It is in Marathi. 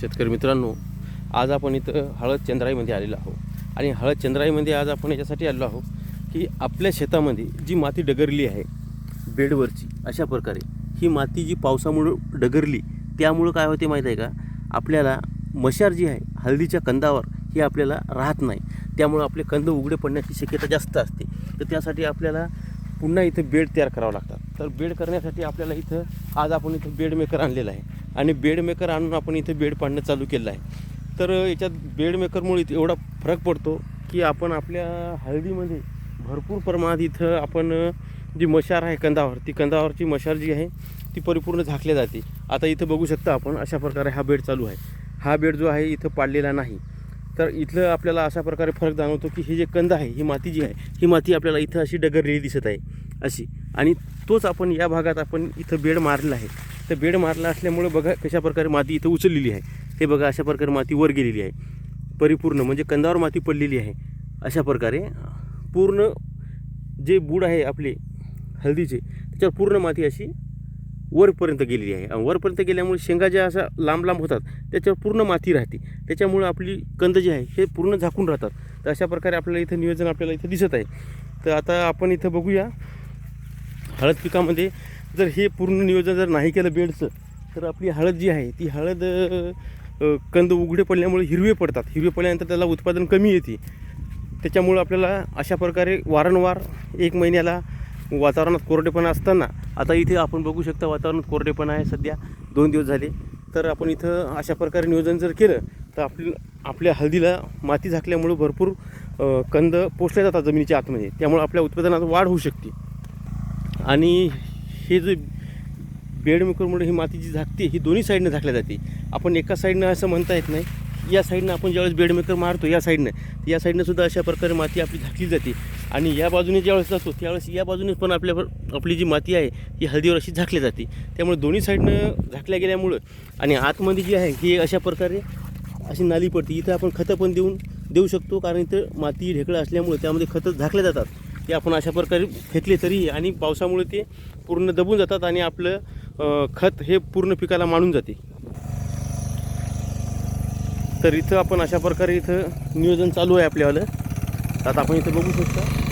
शेतकरी मित्रांनो आज आपण इथं हळद चंद्राईमध्ये आलेलो आहोत. आणि हळद चंद्राईमध्ये आज आपण याच्यासाठी आलेलो आहोत की आपल्या शेतामध्ये जी माती डगरली आहे बेडवरची अशा प्रकारे ही माती जी पावसामुळं डगरली त्यामुळं काय होते माहीत आहे का? आपल्याला मशार जी आहे हळदीच्या कंदावर ही आपल्याला राहत नाही. त्यामुळं आपले कंद उघडे पडण्याची शक्यता जास्त असते. तर त्यासाठी आपल्याला पुन्हा इथं बेड तयार करावं लागतात. तर बेड करण्यासाठी आपल्याला इथं आज आपण इथं बेड मेकर आणलेला आहे. आणि बेडमेकर आणून आपण इथं बेड पाडणं चालू केलं आहे. तर याच्यात बेडमेकरमुळे एवढा फरक पडतो की आपण आपल्या हळदीमध्ये भरपूर प्रमाणात इथं आपण जी मशार आहे कंदावर ती कंदावरची मशार जी आहे ती परिपूर्ण झाकली जाते. आता इथं बघू शकता आपण अशा प्रकारे हा बेड चालू आहे. हा बेड जो आहे इथं पाडलेला नाही. तर इथलं आपल्याला अशा प्रकारे फरक जाणवतो की ही जे कंद आहे ही माती जी आहे ही माती आपल्याला इथं अशी डगरलेली दिसत आहे अशी. आणि तोच आपण या भागात आपण इथं बेड मारलेला आहे. तर बेड मारला असल्यामुळं बघा कशा प्रकारे माती इथं उचललेली आहे. हे बघा अशा प्रकारे माती वर गेलेली आहे. परिपूर्ण म्हणजे कंदावर माती पडलेली आहे. अशा प्रकारे पूर्ण जे बूड आहे आपले हळदीचे त्याच्यावर पूर्ण माती अशी वरपर्यंत गेलेली आहे. आणि वरपर्यंत गेल्यामुळे शेंगा ज्या अशा लांब लांब होतात त्याच्यावर पूर्ण माती राहते. त्याच्यामुळं आपली कंद जी आहे हे पूर्ण झाकून राहतात. तर अशा प्रकारे आपल्याला इथं नियोजन आपल्याला इथं दिसत आहे. तर आता आपण इथं बघूया हळद पिकामध्ये जर हे पूर्ण नियोजन जर नाही केलं बेडचं तर आपली हळद जी आहे ती हळद कंद उघडे पडल्यामुळे हिरवे पडतात. हिरवे पडल्यानंतर त्याला उत्पादन कमी येते. त्याच्यामुळं आपल्याला अशा प्रकारे वारंवार एक महिन्याला वातावरणात कोरडेपणा असताना आता इथे आपण बघू शकता वातावरणात कोरडेपणा आहे सध्या. दोन दिवस झाले. तर आपण इथं अशा प्रकारे नियोजन जर केलं तर आपली आपल्या हळदीला माती झाकल्यामुळं भरपूर कंद पोचल्या जातात जमिनीच्या आतमध्ये. त्यामुळे आपल्या उत्पादनात वाढ होऊ शकते. आणि हे जे बेडमेकरमुळे ही माती जी झाकते ही दोन्ही साईडनं झाकल्या जाते. आपण एका साईडनं असं म्हणता येत नाही या साईडनं आपण ज्यावेळेस बेड मेकर मारतो या साईडनं या साईडनं सुद्धा अशा प्रकारे माती आपली झाकली जाते. आणि या बाजूने ज्यावेळेस जातो त्यावेळेस या बाजूने पण आपल्या आपली जी माती आहे ही हळदीवर अशी झाकली जाते. त्यामुळे दोन्ही साईडनं झाकल्या गेल्यामुळं आणि आतमध्ये जी आहे ही अशा प्रकारे अशी नाली पडते. इथं आपण खतं पण देऊन देऊ शकतो कारण इथं माती ढेकळं असल्यामुळे त्यामध्ये खतं झाकल्या जातात. ते आपण अशा प्रकारे फेकले तरी आणि पावसामुळे ते पूर्ण दबून जातात आणि आपलं खत हे पूर्ण पिकाला मांडून जाते. तर इथं आपण अशा प्रकारे इथं नियोजन चालू आहे आपल्यावालं. आता आपण इथं बघू शकता.